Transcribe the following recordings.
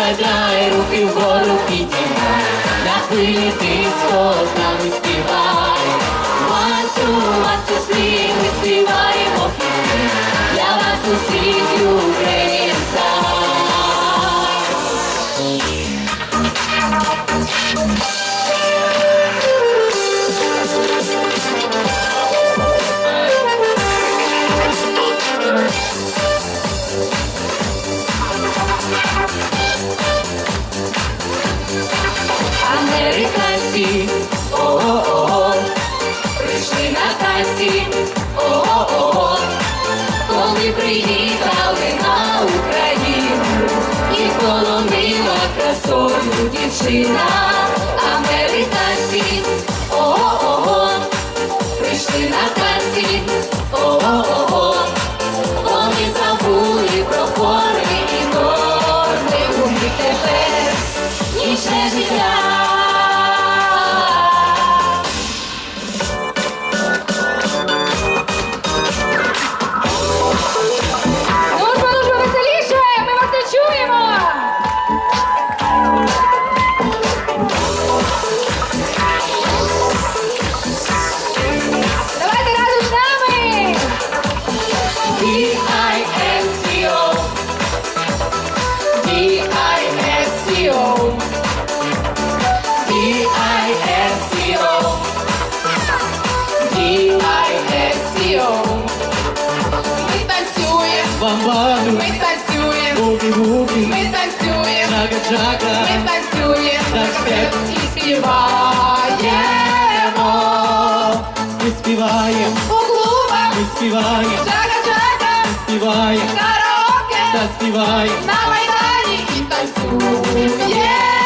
розслабляй руки вгору підіймай, на хвилі ти дівчина, американці, ого-ого, прийшли на танці, ого-ого, вони забули про форми і норми, у них тепер нічне життя. Бамбану, ми танцюємо, бугі-бугі, ми танцюємо, чага-чага, ми танцюємо, Дабстеп. і співаємо. ми співаємо, У клубах. Ми співаємо, джага-джага, співаємо, караоке, та співаємо. на майдані. І танцюємо.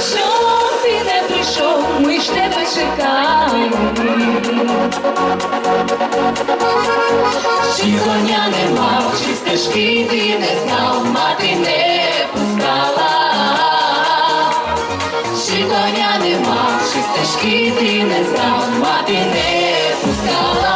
Щоб ти не прийшов, ми ж тебе чекали. Чи коня не мав, чи стежки ти не знав, мати не пускала. Чи коня не мав, чи стежки ти не знав, мати не пускала.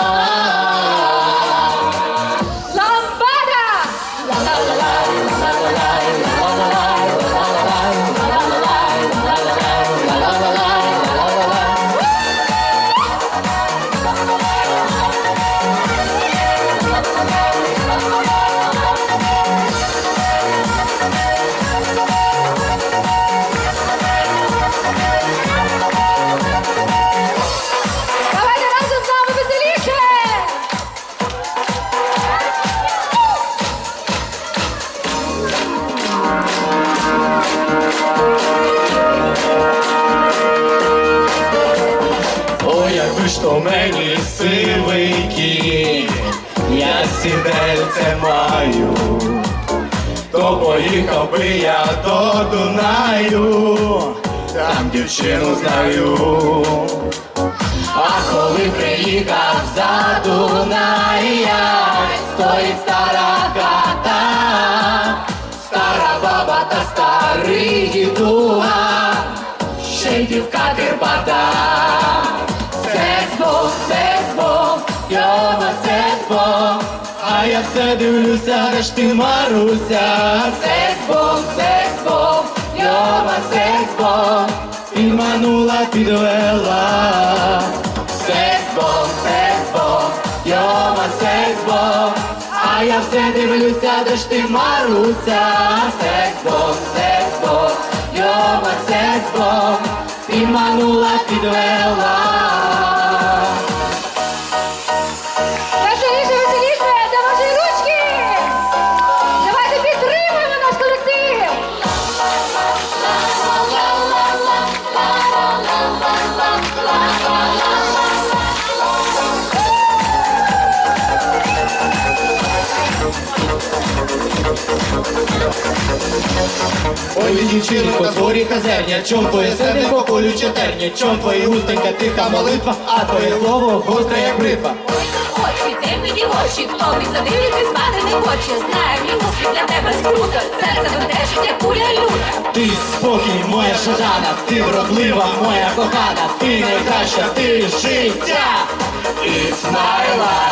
Якби мені сивий кінь, я сідельце маю, то поїхав би я до Дунаю, там дівчину знаю. А коли приїхав за Дуная, стоїть стара йома секс-бом, а я все дивлюся, де ж ти Маруся. Секс-бом, секс-бом, йома секс-бом, підманула, підвела. Секс-бом, секс-бом, йома секс-бом, а я все дивлюся, де ж ти Маруся. Секс-бом, секс-бом, йома секс-бом, підманула, підвела. Ой, дівчинко, згорі казерня, чом твоє серденько колюче терня, чом твої устенька тиха молитва, а твоє слово гостре як бритва. Очі, темні дівочі, хто не задивитись, спати не хоче. Знаю, любов для тебе скрута, серце бентежить, як куля люта. Ти спокій, моя шажана, ти вродлива, моя кохана, ти найкраща, ти життя. It's my life.